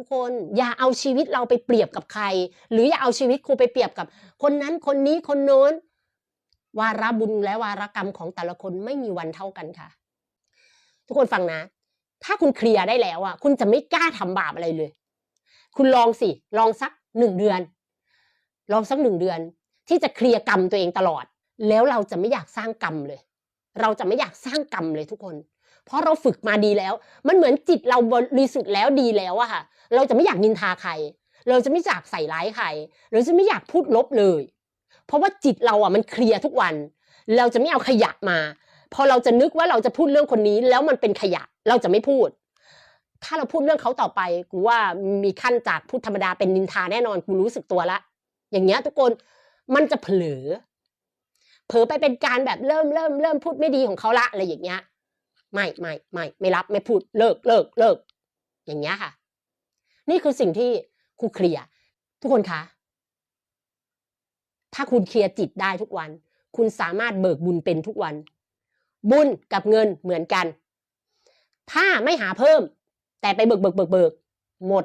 ทุกคนอย่าเอาชีวิตเราไปเปรียบกับใคร หรืออย่าเอาชีวิตครูไปเปรียบกับ คนนั้นคนนี้คนโน้น วาระบุญและวาระกรรมของแต่ละคนไม่มีวันเท่ากันค่ะ ทุกคนฟังนะ ถ้าคุณเคลียร์ได้แล้วอะคุณจะไม่กล้าทำบาปอะไรเลย คุณลองสิ ลองสักหนึ่งเดือน ลองสักหนึ่งเดือน ที่จะเคลียร์กรรมตัวเองตลอด แล้วเราจะไม่อยากสร้างกรรมเลย เราจะไม่อยากสร้างกรรมเลยทุกคน เพราะเราฝึกมาดีแล้ว มันเหมือนจิตเราบริสุทธิ์แล้วดีแล้วอะค่ะ เราจะไม่อยากนินทาใคร เราจะไม่อยากใส่ร้ายใครเราจะไม่อยากพูดลบเลย เพราะว่าจิตเราอะมันเคลียร์ทุกวัน เราจะไม่เอาขยะมา พอเราจะนึกว่าเราจะพูดเรื่องคนนี้ แล้วมันเป็นขยะเราจะไม่พูด ถ้าเราพูดเรื่องเขาต่อไปกูว่ามีขั้นจากพูดธรรมดาเป็นนินทาแน่นอนกูรู้สึกตัวละ อย่างเงี้ยทุกคนมันจะเผลอเผลอไปเป็นการแบบเริ่มเริ่มเริ่มพูดไม่ดีของเขาละอะไรอย่างเงี้ย ไม่ไม่ไม่ไม่รับไม่พูดเลิกเลิกเลิกอย่างเงี้ยค่ะ นี่คือสิ่งที่ครูเคลียร์ทุกคนคะถ้าคุณเคลียร์จิตได้ทุกวัน คุณสามารถเบิกบุญเป็นทุกวัน บุญกับเงินเหมือนกัน ถ้าไม่หาเพิ่ม แต่ไปเบิกเบิกเบิกเบิกหมด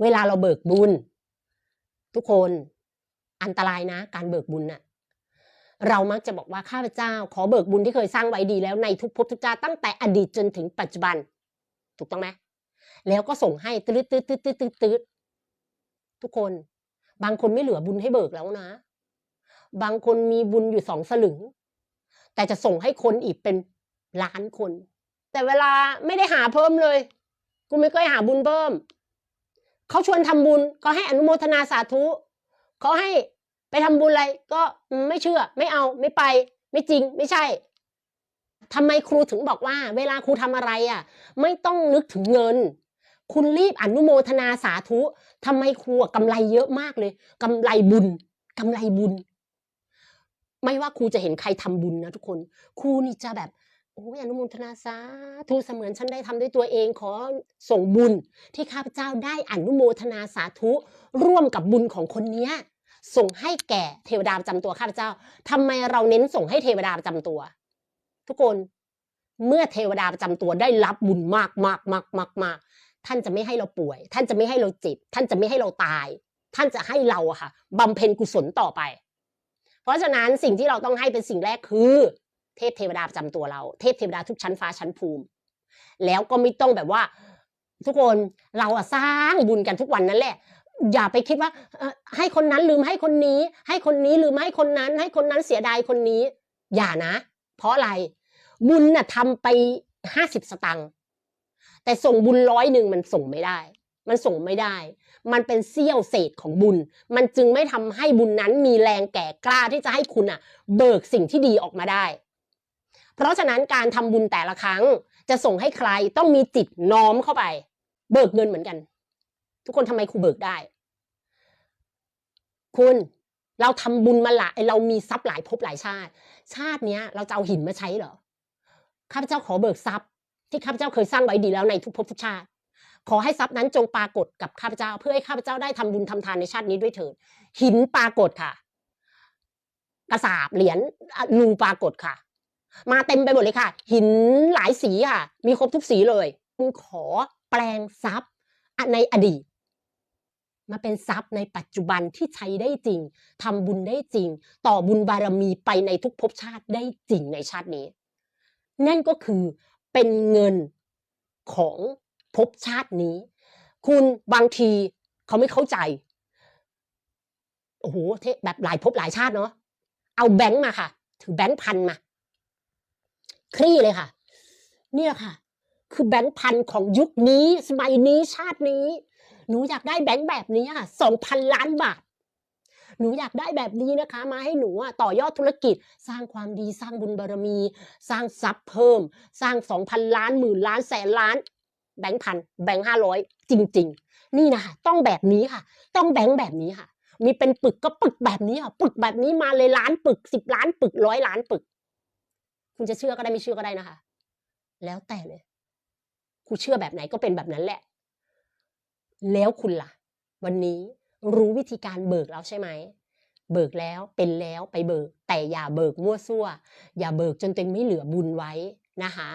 เวลาเราเบิกบุญ ทุกคนอันตรายนะ การเบิกบุญน่ะ เรามักจะบอกว่าข้าพเจ้า ขอเบิกบุญที่เคยสร้างไว้ดีแล้วในทุกภพทุกชาติตั้งแต่อดีตจนถึงปัจจุบัน ถูกต้องไหมแล้วก็ส่งให้ตืดตืดตืดตืดตืดตืดทุกคน บางคนไม่เหลือบุญให้เบิกแล้วนะ บางคนมีบุญอยู่สองสลึง แต่จะส่งให้คนอีกเป็นล้านคน แต่เวลาไม่ได้หาเพิ่มเลย กูไม่เคยหาบุญเพิ่มเขาชวนทำบุญก็ให้อนุโมทนาสาธุเขาให้ ไปทำบุญอะไรก็ไม่เชื่อ ไม่เอาไม่ไป ไม่จริงไม่ใช่ทำไมครูถึงบอกว่า เวลาครูทำอะไรอะ ไม่ต้องนึกถึงเงิน คุณรีบอนุโมทนาสาธุทำไมครูอะกำไรเยอะมากเลยกำไรบุญกำไรบุญ ไม่ว่าครูจะเห็นใครทำบุญนะทุกคน ครูนี่จะแบบโอ้ยอนุโมทนาสาธุเสมือนฉันได้ทำด้วยตัวเองขอส่งบุญที่ข้าพเจ้าได้อนุโมทนาสาธุร่วมกับบุญของคนเนี้ย ส่งให้แก่เทวดาประจำตัวข้าพเจ้าทำไมเราเน้นส่งให้เทวดาประจำตัว ทุกคนเมื่อเทวดาประจำตัวได้รับบุญมากมากมากมากมากท่านจะไม่ให้เราป่วย ท่านจะไม่ให้เราเจ็บท่านจะไม่ให้เราตาย ท่านจะให้เราค่ะบำเพ็ญกุศลต่อไป เพราะฉะนั้นสิ่งที่เราต้องให้เป็นสิ่งแรกคือ เทพเทวดาประจำตัวเรา เทพเทวดาทุกชั้นฟ้าชั้นภูมิ แล้วก็ไม่ต้องแบบว่า ทุกคนเราอะสร้างบุญกันทุกวันนั่นแหละ อย่าไปคิดว่าให้คนนั้นลืมให้คนนี้ ให้คนนี้ลืมให้คนนั้น ให้คนนั้นเสียดายคนนี้ อย่านะ เพราะอะไร บุญน่ะทำไปห้าสิบสตังค์แต่ส่งบุญร้อยหนึ่งมันส่งไม่ได้ มันส่งไม่ได้ มันเป็นเสี้ยวเศษของบุญ มันจึงไม่ทำให้บุญนั้นมีแรงแก่กล้าที่จะให้คุณอะ เบิกสิ่งที่ดีออกมาได้ เพราะฉะนั้นการทำบุญแต่ละครั้ง จะส่งให้ใครต้องมีจิตน้อมเข้าไป เบิกเงินเหมือนกัน ทุกคนทำไมครูเบิกได้ คุณเราทำบุญมาหลายเรามีทรัพย์หลายภพหลายชาติ ชาติเนี้ย เราจะเอาหินมาใช้เหรอข้าพเจ้าขอเบิกทรัพย์ ที่ข้าพเจ้าเคยสร้างไว้ดีแล้วในทุกภพทุกชาติ ขอให้ทรัพย์นั้นจงปรากฏกับข้าพเจ้า เพื่อให้ข้าพเจ้าได้ทำบุญทำทานในชาตินี้ด้วยเถิดหินปรากฏค่ะกระสาบเหรียญอะรูปรากฏค่ะ มาเต็มไปหมดเลยค่ะ หินหลายสีค่ะ มีครบทุกสีเลย คุณขอแปลงทรัพย์ในอดีต มาเป็นทรัพย์ในปัจจุบันที่ใช้ได้จริงทำบุญได้จริง ต่อบุญบารมีไปในทุกภพชาติได้จริงในชาตินี้ นั่นก็คือเป็นเงินของภพชาตินี้ คุณบางทีเขาไม่เข้าใจโอ้โหเทแบบหลายภพหลายชาติเนาะเอาแบงค์มาค่ะ ถือแบงค์พันมาคลี่เลยค่ะ เนี่ยค่ะ คือแบงค์พันของยุคนี้สมัยนี้ชาตินี้ หนูอยากได้แบงค์แบบนี้ค่ะสองพันล้านบาท หนูอยากได้แบบนี้นะคะ มาให้หนูอะต่อยอดธุรกิจ สร้างความดีสร้างบุญบารมี สร้างทรัพย์เพิ่ม สร้างสองพันล้านหมื่นล้านแสนล้าน แบงค์พันแบงค์ห้าร้อยจริง ๆ นี่นะคะต้องแบบนี้ค่ะ ต้องแบงค์แบบนี้ค่ะ มีเป็นปึกก็ปึกแบบนี้ค่ะปึกแบบนี้มาเลยล้านปึกสิบล้านปึกร้อยล้านปึก คุณจะเชื่อก็ได้ไม่เชื่อก็ได้นะคะ แล้วแต่เลยคุณเชื่อแบบไหนก็เป็นแบบนั้นแหละ แล้วคุณล่ะ วันนี้รู้วิธีการเบิกแล้วใช่ไหม เบิกแล้วเป็นแล้วไปเบิก แต่อย่าเบิกมั่วซั่ว อย่าเบิกจนตัวเองไม่เหลือบุญไว้นะคะ